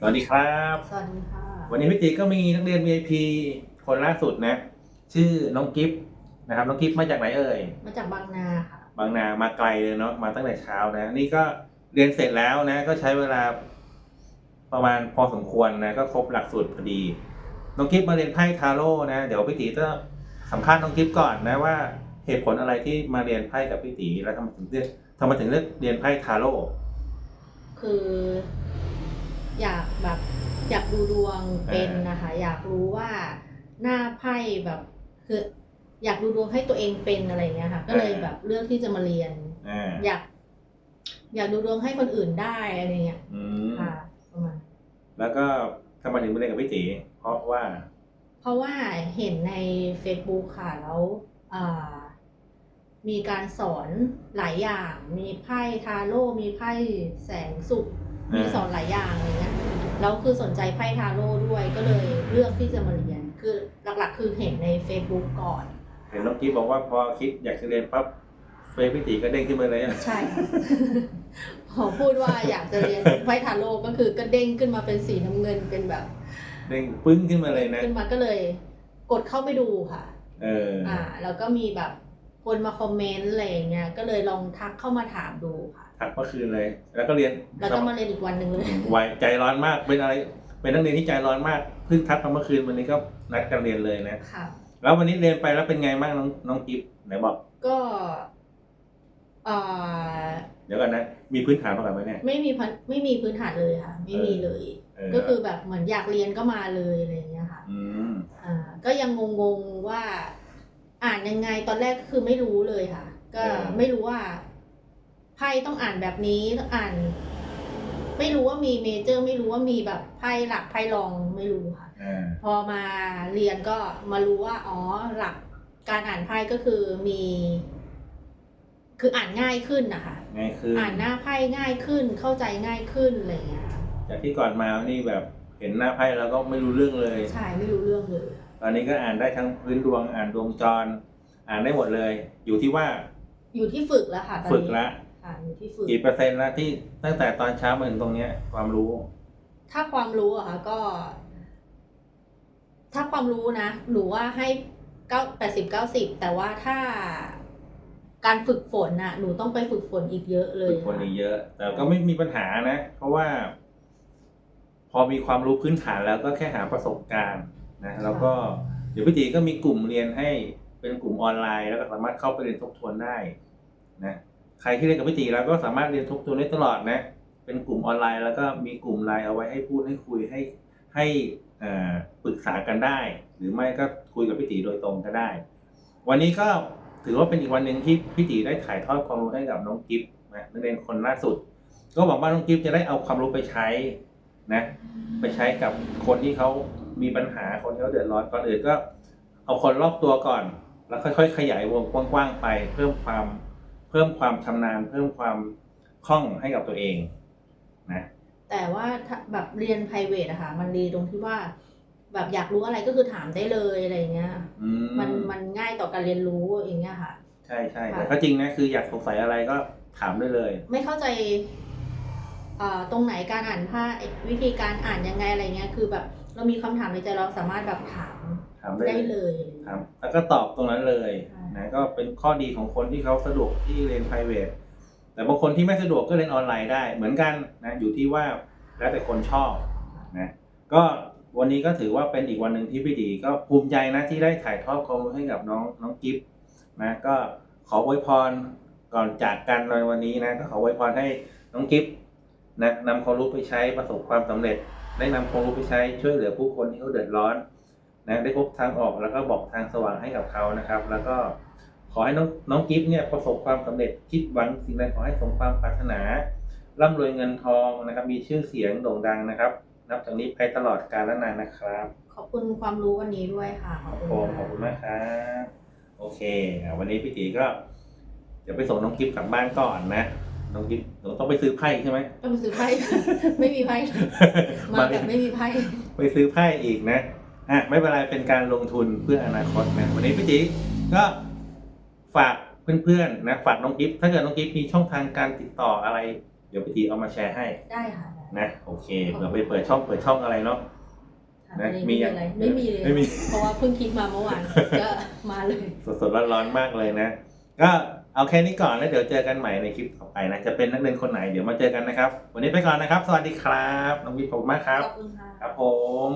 สวัสดีครับ สวัสดีค่ะ วันนี้พี่ตีก็มีนักเรียน VIP คนล่าสุดนะ ชื่อน้องกิฟต์นะครับ น้องกิฟต์มาจากไหนเอ่ย มาจากบางนาค่ะ บางนามาไกลเลยเนาะมาตั้งแต่เช้านะ นี่ก็เรียนเสร็จแล้วนะ ก็ใช้เวลาประมาณพอสมควรนะก็ครบหลักสูตรพอดี น้องกิฟต์มาเรียนไพ่ทาโร่นะ เดี๋ยวพี่ตีจะสัมภาษณ์น้องกิฟต์ก่อนนะว่าเหตุผลอะไรที่มาเรียนไพ่กับพี่ตีแล้วทำไมถึงเลือกทำไมถึงเลือกเรียนไพ่ทาโร่คือ อยากแบบอยากดูดวงเป็นนะคะ อยากรู้ว่าหน้าไพ่แบบคืออยากดูดวงให้ตัวเองเป็นอะไรเงี้ยค่ะ ก็เลยแบบเลือกที่จะมาเรียนอ่าอยาก อยากดูดวงให้คนอื่นได้อะไรเงี้ยอืมค่ะประมาณแล้วก็ทำไมถึงมาเรียนกับพี่ตีเพราะว่า เพราะว่าเห็นใน Facebook ค่ะแล้วอ่ามีการสอนหลายอย่าง มีไพ่ทาโร่มีไพ่แสงสุขมีสอนหลายอย่างอะไรเงี้ย แล้วคือสนใจไพ่ทาโร่ด้วยก็เลยเลือกที่จะมาเรียน คือหลักๆ คือเห็นใน Facebook ก่อน เห็นน้องกิ๊ฟบอกว่าพอคิดอยากจะเรียนปั๊บเฟซพี่ตีก็เด้งขึ้นมาเลยใช่ค่ะพอพูดว่าอยากจะเรียนไพ่ทาโร่ก็คือก็เด้งขึ้นมาเป็นสีน้ำเงินเป็นแบบเด้งปึ้งขึ้นมาเลยนะ ขึ้นมาก็เลย กดเข้าไปดูค่ะ เออ อ่า แล้วก็มีแบบ คนมาคอมเมนต์อะไรอย่างเงี้ยก็เลยลองทักเข้ามาถามดูค่ะ ทักเมื่อคืนเลย แล้วก็เรียนแล้วก็มาเรียนอีกวันหนึ่งเลยไวใจร้อนมากเป็นอะไร เป็นนักเรียนที่ใจร้อนมากเพิ่งทักมาเมื่อคืนวันนี้ก็นัดกันเรียนเลยนะค่ะ แล้ววันนี้เรียนไปแล้วเป็นไงบ้างน้องน้องกิ๊ฟไหนบอก ก็อ่าเดี๋ยวกันนะ มีพื้นฐานมาก่อนไหมเนี่ย ไม่มีพันไม่มีพื้นฐานเลยค่ะ ไม่มีเลย เออ ก็คือแบบเหมือนอยากเรียนก็มาเลยอะไรอย่างเงี้ยค่ะ อืม อ่าก็ยังงงๆว่า อ่านยังไงตอนแรกก็คือไม่รู้เลยค่ะ ก็ไม่รู้ว่าไพ่ต้องอ่านแบบนี้ต้องอ่าน ไม่รู้ว่ามีเมเจอร์ ไม่รู้ว่ามีแบบไพ่หลักไพ่รองไม่รู้ค่ะอ่าพอมาเรียนก็มารู้ว่าอ๋อหลักการอ่านไพ่ก็คือมี คืออ่านง่ายขึ้นนะคะไงคืออ่านหน้าไพ่ง่ายขึ้นเข้าใจง่ายขึ้นอะไรอย่างเงี้ยค่ะจากที่ก่อนมานี่แบบเห็นหน้าไพ่แล้วก็ไม่รู้เรื่องเลยใช่ไม่รู้เรื่องเลย ตอนนี้ก็อ่านได้ทั้งพื้นดวงอ่านดวงจร อ่านได้หมดเลย อยู่ที่ว่าอยู่ที่ฝึกแล้วค่ะตอนฝึกนี้ละค่ะอยู่ที่ฝึกกี่เปอร์เซ็นต์ละที่ตั้งแต่ตอนเช้ามาถึงตรงเนี้ย ความรู้ ถ้าความรู้อะค่ะก็ ถ้าความรู้นะหนูว่าให้เก้าแปดสิบเก้าสิบแต่ว่าถ้าการฝึกฝนน่ะ หนูต้องไปฝึกฝนอีกเยอะเลยฝึกคนค่ะอีกเยอะ แต่ก็ไม่มีปัญหานะ เพราะว่า พอมีความรู้พื้นฐานแล้วก็แค่หาประสบการณ์ นะแล้วก็เดี๋ยวพี่ตีก็มีกลุ่มเรียนให้เป็นกลุ่มออนไลน์ แล้วก็สามารถเข้าไปเรียนทบทวนได้นะใครที่เรียนกับพี่ตีแล้วก็สามารถเรียนทบทวนได้ตลอดนะ เป็นกลุ่มออนไลน์ แล้วก็มีกลุ่มไลน์เอาไว้ให้พูดให้คุยให้ให้อ่อปรึกษากันได้ หรือไม่ก็คุยกับพี่ตีโดยตรงก็ได้ วันนี้ก็ถือว่าเป็นอีกวันหนึ่งที่พี่ตีได้ถ่ายทอดความรู้ให้กับน้องกิฟต์นะนักเรียนคนล่าสุด ก็หวังว่าน้องกิฟต์จะได้เอาความรู้ไปใช้นะ ไปใช้กับคนที่เขา มีปัญหาคนที่เขาเดือดร้อนก่อนอื่นก็ เอาคนรอบตัวก่อน แล้วค่อยๆ ขยายวงกว้างๆไป เพิ่มความเพิ่มความชำนาญ เพิ่มความคล่องให้กับตัวเองนะแต่ว่าถ้าแบบเรียน p r i v a t อะค่ะมันดีตรงที่ว่า แบบอยากรู้อะไรก็คือถามได้เลยอะไรเงี้ยอืมันมันง่ายต่อการเรียนรู้อย่างเงี้ยค่ะ ใช่ใช่ค่ะแต่ก็จริงนะคืออยากสงสัยอะไรก็ถามได้เลย ไม่เข้าใจเอ่อตรงไหนการอ่านผ้าวิธีการอ่านยังไงอะไรเงี้ยคือแบบ เรามีคำถามในใจเราสามารถแบบถามถามได้ได้เลยเลยครับแล้วก็ตอบตรงนั้นเลยใช่ นะก็เป็นข้อดีของคนที่เขาสะดวกที่เรียน p r i v a t แต่บางคนที่ไม่สะดวกก็เรียนออนไลน์ได้ เหมือนกันนะอยู่ที่ว่าแล้วแต่คนชอบนะก็วันนี้ก็ถือว่าเป็นอีกวันหนึ่งที่พี่ดี ก็ภูมิใจนะที่ได้ถ่ายทอดความรู้ให้กับน้องน้องกิฟต์นะก็ขออวยพรก่อนจากกันในวันนี้นะก็ขออวยพรให้น้องกิฟต์นะนำความรู้ไปใช้ประสบความสำเร็จ ได้นำความรู้ไปใช้ช่วยเหลือผู้คนที่เขาเดือดร้อนนะได้พบทางออกแล้วก็บอกทางสว่างให้กับเขานะครับ แล้วก็ขอให้น้องน้องกิฟต์เนี่ยประสบความสำเร็จคิดหวังสิ่งใดขอให้สมความปรารถนาร่ำรวยเงินทองนะครับ มีชื่อเสียงโด่งดังนะครับ นับจากนี้ไปตลอดกาลนานนะครับ ขอบคุณความรู้วันนี้ด้วยค่ะขอบคุณโอมขอบค่ะคุณมากครับโอเคอะวันนี้พี่ตีก็เดี๋ยวไปส่งน้องกิฟต์กลับบ้านก่อนนะ น้องกิฟต์หนูต้องไปซื้อไพ่ใช่ไหม ต้องไปซื้อไพ่ ไม่มีไพ่ มาแบบไม่มีไพ่ ไปซื้อไพ่อีกนะอะไม่เป็นไรเป็นการลงทุนเพื่ออนาคตนะวันนี้พี่จีก็ฝากเพื่อนๆนะฝากน้องกิฟต์ถ้าเกิดน้องกิฟต์มีช่องทางการติดต่ออะไร เดี๋ยวพี่จีเอามาแชร์ให้ได้ค่ะได้นะโอเคเผื่อไปเปิดช่องเปิดช่องอะไรเนาะค่ะนะตอนนี้มีไม่มียังอะไรไม่มีเลยไม่มีเพราะว่าเพิ่งคิดมาเมื่อวานก็มาเลย สดๆร้อนๆมากเลยนะก็ เอาแค่นี้ก่อนแล้วเดี๋ยวเจอกันใหม่ในคลิปต่อไปนะ จะเป็นนักเรียนคนไหนเดี๋ยวมาเจอกันนะครับ วันนี้ไปก่อนนะครับ สวัสดีครับ น้องวิทย์ผมมากครับ ขอบคุณค่ะ ครับผม